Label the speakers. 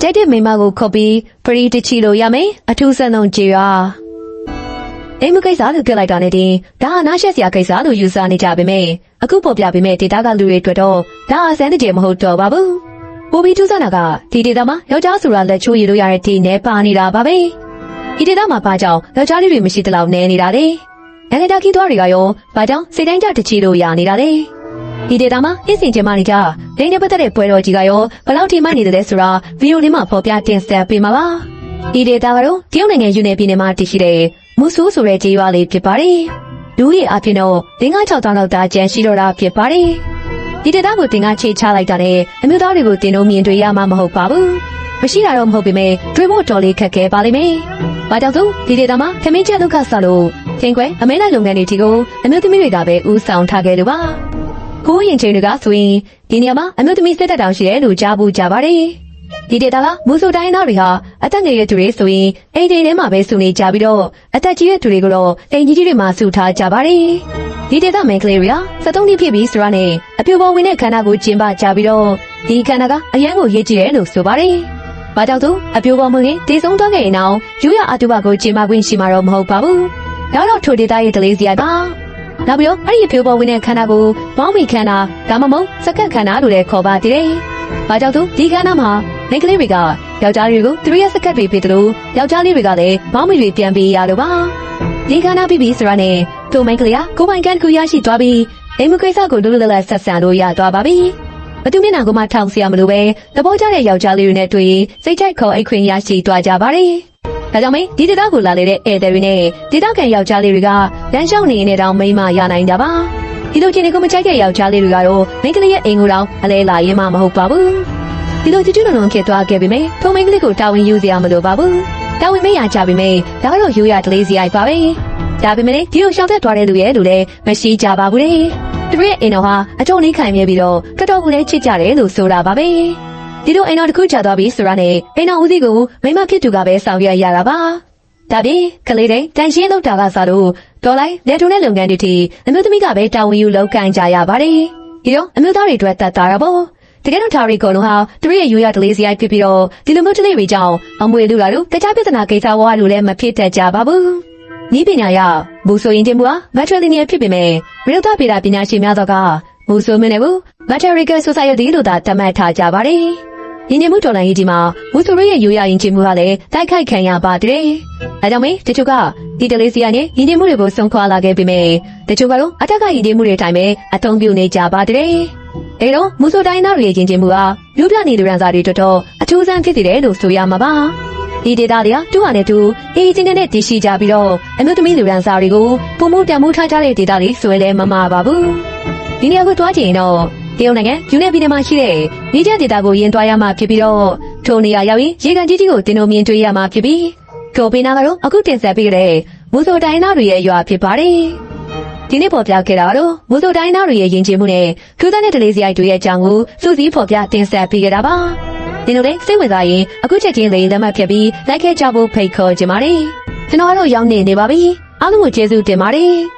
Speaker 1: တိုက်တဲ့မိန်းမကိုခေါ်ပြီးပရိတချီလို့ရမယ်အထူးဆန်းဆုံးကြေရွာအိမ်မကိစ္စလို့ပြောလိုက်တာနဲ့တင်ဒါဟာနားရှက်စရာကိစ္စလို့ယူဆနေကြပါမယ်အခုပေါ်ပြပေးမယ့်ဒေတာကလူတွေအတွက်တော့ဒါဟာစမ်းတဲ့ကြေမဟုတ်တော့ပါဘူးပိုပြီးထူးဆန်းတာကဒီဒေတာမှာယောက်ျားဆိုတာလက်ချိုးရည်လို့ရတဲ့ဒီနဲ့ပါနေတာပါပဲဒီဒေတာမှာပါကြောင့်ယောက်ျားလေးတွေမရှိတလောက်နဲနေတာလေနိုင်ငံတကာခီးသွားတွေကရောဘာကြောင့်စိတ်တိုင်းကြတချီလို့ရနေတာလေ ဒီဒေတာမှာအင်းစင်ကျမနေကြဒိန်းနဲ့ပတ်သက်တဲ့ပွဲတော်ကြီးကရောဘယ်လောက်ထိမှနေတယ်လဲဆိုတာဗီဒီယိုလေးမှာဖော်ပြတင်ဆက်ပေးမှာပါဒီဒေတာကတော့တရုတ်နိုင်ငံယူနေပြည်နယ်မှာတည်ရှိတဲ့မူဆူဆိုတဲ့ကြေးရွာလေးဖြစ်ပါတယ်လူကြီးအဖြစ်တော့ဒင်းက6တောင်းလောက်တာကျန်ရှိတော့တာဖြစ်ပါတယ်ဒီဒေတာကိုတင်ကချေချလိုက်တာနဲ့အမျိုးသားတွေကိုတင်လို့မြင်တွေ့ရမှာမဟုတ်ပါဘူးမရှိတာတော့မဟုတ်ပေမဲ့တွေ့ဖို့တော်လေးခက်ခဲပါလိမ့်မယ်ဘာကြောင့်ဆိုဒီဒေတာမှာခမင်းချက်ဒုက္ခဆလို့ချင်းခွဲအမဲလိုက်လုပ်ငန်းတွေဒီကိုအမျိုးသမီးတွေကပဲဦးဆောင်ထားခဲ့လို့ပါ ကိုရင်ချင်းတွေကဆိုရင်ဒီနေရာမှာအမျိုးသမီးစစ်တပ်တောင်ရှိတယ်လို့ကြားဘူးကြပါတယ်။ဒီဒေတာကမူဆိုတိုင်းသားတွေဟာအသက်ငယ်တဲ့သူတွေဆိုရင်အိမ်ထဲမှာပဲစုနေကြပြီးတော့အသက်ကြီးတဲ့သူတွေကတော့အိမ်ကြီးကြီးတွေမှာစုထားကြပါတယ်။ဒီဒေတာမန်ကလေးတွေက73နှစ်ပြည့်ပြီဆိုတာနဲ့အပြိုပေါ်ဝင်တဲ့ခန္ဓာကိုကျင်းပကြပြီးတော့ဒီခန္ဓာကအရန်ကိုရေးကြည့်တယ်လို့ဆိုပါတယ်။ဘာကြောင့်သူအပြိုပေါ်ဝင်ရင်တည်ဆုံးသွားခဲ့ရင်တော့ယူရအတုပကိုကျင်းပခွင့်ရှိမှာတော့မဟုတ်ပါဘူး။ဒါတော့ထိုဒေတာရဲ့ဒလေးစရာပါ။ နောက်ပြီးတော့အဲ့ဒီအဖြိုးပေါ်ဝင်တဲ့ခန္ဓာကိုမောင်းမိခန္ဓာဒါမှမဟုတ်စက္ကန့်ခန္ဓာလို့လည်းခေါ်ပါသေးတယ်။ဘာကြောင့်သူဒီခန္ဓာမှာမိန်းကလေးတွေကယောက်ျားတွေကိုသူတို့ရဲ့စက္ကန့်တွေဖြစ်တယ်လို့ယောက်ျားလေးတွေကလည်းမောင်းမိတွေပြန်ပေးရတော့ပါ။ဒီခန္ဓာပြီးပြီဆိုတာနဲ့သူမိန်းကလေးကကိုယ်ပိုင်ကံတစ်ခုရရှိသွားပြီးအိမ်မကိစ္စကိုလွတ်လွတ်လပ်လပ်ဆက်ဆံလို့ရသွားပါပြီ။ဘသူမျက်နှာကိုမှထောင်ဆရာမလို့ပဲသဘောကျတဲ့ယောက်ျားလေးတွေနဲ့တွေ့ရင်စိတ်ချိုက်ခေါ်အိတ်ခွင့်ရရှိသွားကြပါတယ်။ ဒါကြောင့်မင်းဒီဒေသကိုလာလေတဲ့ဧည့်သည်တွေနဲ့ဒေသခံယောက်ျားလေးတွေကလမ်းလျှောက်နေနေတောင်မိမရနိုင်ကြပါဒီလိုချင်းတွေကိုမချိုက်တဲ့ယောက်ျားလေးတွေကတော့မိန်းကလေးရဲ့အိမ်ကိုတောင်အလဲလာရင်မှမဟုတ်ပါဘူးဒီလိုကြည့်ကြလုံးလုံးဖြစ်သွားခဲ့ပြီမေထုံမိန်းကလေးကိုတာဝန်ယူစရာမလိုပါဘူးတာဝန်မရကြပြီမေဒါကတော့ယူရတလေးစရာပါပဲဒါပေမဲ့ဒီလိုရှောင်သက်သွားတဲ့လူရဲ့လူလည်းမရှိကြပါဘူးလေသူတို့ရဲ့အိမ်တော်ဟာအကျုံလေးခံမြဲပြီးတော့တော်တော်ကိုလည်းချစ်ကြတယ်လို့ဆိုတာပါပဲ ဒီလိုအိမ်တော်တစ်ခုချသွားပြီဆိုတာနဲ့အိမ်တော်ဦးစီးကိုမိမဖြစ်သူကပဲဆောင်ရွက်ရတာပါ။ဒါပြင်ကလေးတွေတန်ရှင်းလောက်တာကစားလို့တော်လိုက်လက်ထုံးတဲ့လုပ်ငန်းတွေထိအမျိုးသမီးကပဲတာဝန်ယူလုပ်ကိုင်ကြရပါတယ်။ဒီတော့အမျိုးသားတွေအတွက်တတ်တာရပေါ့။တကယ်တော့ဒါရီကောလုံးဟာသူတို့ရဲ့ရိုးရဒလေးစရိုက်ဖြစ်ပြီးတော့ဒီလိုမျိုးတလေးတွေကြောင့်အမွေလူလာတို့တခြားပြဿနာကိစ္စဝါလို့လည်းမဖြစ်တတ်ကြပါဘူး။ဤပညာရဘူဆိုရင်တင်မူဟာမက်ထရလီနီဖြစ်ပေမဲ့ဝိရုဒ္ဓဗေဒပညာရှင်များသောကမူဆိုမင်းနဲ့ဘူးမက်ထရီကယ်ဆိုဆိုယတီလို့သာသတ်မှတ်ထားကြပါတယ်။ ရင်ကျင်မှုတော်လှန်ရေးကြီးမှာဝူဆိုရရဲ့ရိုးရရင်ကျင်မှုကလည်းတိုက်ခိုက်ခံရပါတယ်။အဲကြောင့်မေတချို့ကဒီတလေးစီကနေရင်ကျင်မှုတွေကိုဆုံးခွာလာခဲ့ပေမဲ့တချို့ကတော့အထက်ကရင်ကျင်မှုတွေအတိုင်းပဲအထုံးပြုနေကြပါတယ်။အဲတော့မူဆိုတိုင်းသားတွေရဲ့ရင်ကျင်မှုကမြို့ပြနေလူရန်စာတွေတော်တော်အထူးဆန်းဖြစ်နေတယ်လို့ဆိုရမှာပါ။ဒီဒေတာတွေကတူဟာနဲ့တူအေးချင်းနဲ့တည်ရှိကြပြီးတော့အမျိုးသမီးလူရန်စာတွေကိုပုံမှုတံမှုထားကြတဲ့ဒေတာတွေဆွဲလဲမမှာပါဘူး။ဒီနေရာကိုတွားကြည့်ရင်တော့ တရုတ်နိုင်ငံယူနေပြည်နယ်မှာရှိတဲ့နေကျဒေတာကိုရင်သွားရမှာဖြစ်ပြီးတော့ထိုနေရာရောက်ရင်ရေကန်ကြီးကြီးကိုတင်လို့မြင်တွေ့ရမှာဖြစ်ပြီးကိုပေးနာကတော့အခုတင်ဆက်ပေးတဲ့မူဆိုတိုင်းသားတွေရဲ့ရွာဖြစ်ပါတယ်ဒီနေ့ပေါ်ပြခဲ့တာကတော့မူဆိုတိုင်းသားတွေရဲ့ယဉ်ကျေးမှုနဲ့ခူးသားတဲ့ဒလေးစရိုက်တွေရဲ့အကြောင်းကိုစုစည်းဖော်ပြတင်ဆက်ပေးခဲ့တာပါဒီလိုလေးစိတ်ဝင်စားရင်အခုချက်ချင်းလေးလက်မှတ်ဖြတ်ပြီးလိုက်ခဲ့ကြဖို့ဖိတ်ခေါ်ချင်ပါတယ်ကျွန်တော်တို့ရောက်နေနေပါပြီအားလုံးကိုကျေးဇူးတင်ပါတယ်